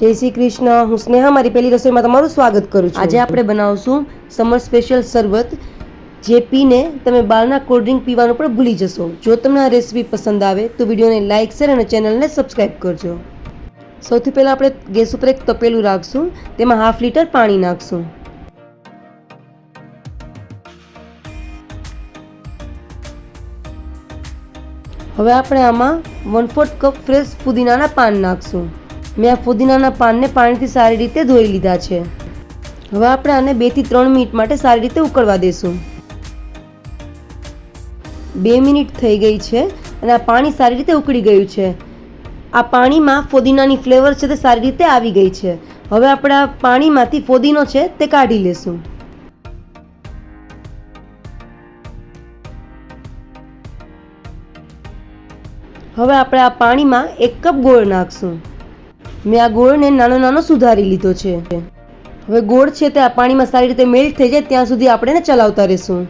જય શ્રી કૃષ્ણ. હું સ્નેહા, મારી પહેલી રસોઈમાં તમારું સ્વાગત કરું છું. આજે આપણે બનાવશું સમર સ્પેશિયલ શરબત. જે પીને તમે બહારના કોલ્ડ ડ્રિંક પીવાનું પણ ભૂલી જશો. જો તમને આ રેસીપી પસંદ આવે, તો વિડીયોને લાઇક શેર અને ચેનલને સબસ્ક્રાઈબ કરજો. સૌથી પહેલાં આપણે ગેસ ઉપર એક તપેલું રાખશું. તેમાં હાફ લીટર પાણી નાખશું. હવે આપણે આમાં વન ફોર્થ કપ ફ્રેશ ફુદીનાના પાન નાખશું. મેં આ ફુદીનાના પાનને પાણીથી સારી રીતે ધોઈ લીધા છે. હવે આપણે આને બેથી ત્રણ મિનિટ માટે સારી રીતે ઉકળવા દેશું. બે મિનિટ થઈ ગઈ છે અને આ પાણી સારી રીતે ઉકળી ગયું છે. આ પાણીમાં ફોદીનાની ફ્લેવર છે તે સારી રીતે આવી ગઈ છે. હવે આપણે આ પાણીમાંથી ફોદીનો છે તે કાઢી લેશું. હવે આપણે આ પાણીમાં એક કપ ગોળ નાખશું. મેં આ ગોળને નાનો નાનો સુધારી લીધો છે. હવે ગોળ છે તે આ પાણીમાં સારી રીતે મેલ્ટ થઈ જાય ત્યાં સુધી આપણે ચલાવતા રહીશું.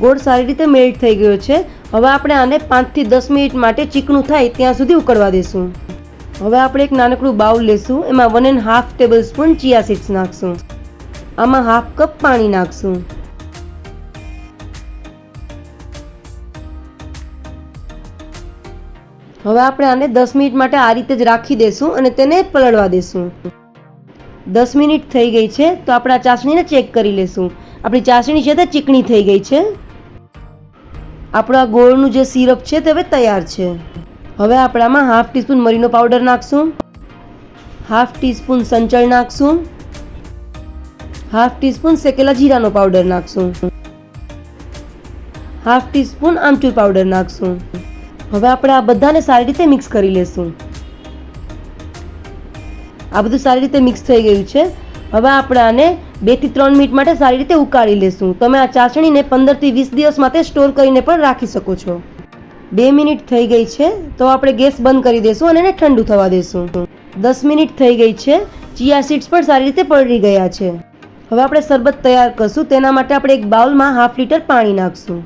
ગોળ સારી રીતે મેલ્ટ થઈ ગયો છે. હવે આપણે આને પાંચથી દસ મિનિટ માટે ચીકણું થાય ત્યાં સુધી ઉકળવા દેશું. હવે આપણે એક નાનકડું બાઉલ લેશું, એમાં one and half tablespoon chia seeds નાખશું. આમાં હાફ કપ પાણી નાખશું. હવે આપણે આને દસ મિનિટ માટે આ રીતે જ રાખી દેશું અને તેને પલળવા દેશું. દસ મિનિટ થઈ ગઈ છે, તો આપણે આ ચાસણીને ચેક કરી લેશું. આપણી ચાસણી છે તે ચીકણી થઈ ગઈ છે. આપણા ગોળનું જે સિરપ છે તે હવે તૈયાર છે. હવે આપણામાં હાફ ટીસ્પૂન મરીનો પાવડર નાખશું. હાફ ટીસ્પૂન સંચળ નાખશું. હાફ ટીસ્પૂન શેકેલા જીરાનો પાવડર નાખશું. હાફ ટીસ્પૂન આમચૂર પાવડર નાખશું. હવે આપણે આ બધાને સારી રીતે મિક્સ કરી લેશું. આ બધું સારી રીતે મિક્સ થઈ ગયું છે. હવે આપણે આને બેથી ત્રણ મિનિટ માટે સારી રીતે ઉકાળી લેશું. તમે આ ચાસણીને પંદરથી વીસ દિવસ માટે સ્ટોર કરીને પણ રાખી શકો છો. બે મિનિટ થઈ ગઈ છે, તો આપણે ગેસ બંધ કરી દેશું અને એને ઠંડુ થવા દેશું. દસ મિનિટ થઈ ગઈ છે, ચિયા સીડ્સ પણ સારી રીતે પલળી ગયા છે. હવે આપણે શરબત તૈયાર કરશું, તેના માટે આપણે એક બાઉલમાં હાફ લીટર પાણી નાખશું.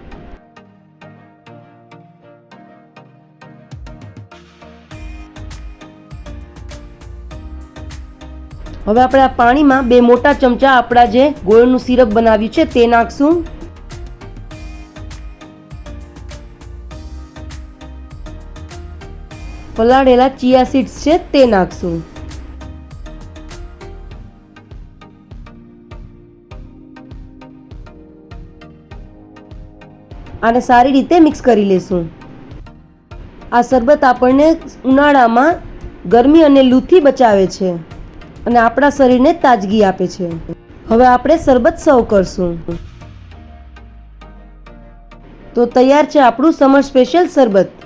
હવે આપણે આ પાણીમાં બે મોટા ચમચા આપણા જે ગોળનું સિરપ બનાવ્યું છે, તે નાખશું. પલાળેલા ચિયા સીડ્સ છે, તે નાખશું. આને સારી રીતે મિક્સ કરી લેશું. આ શરબત આપણને ઉનાળામાં ગરમી અને લૂથી બચાવે છે. અને આપણા શરીરને તાજગી આપે છે. હવે આપણે શરબત સર્વ કરશું. તો તૈયાર છે આપણું સમર સ્પેશિયલ શરબત.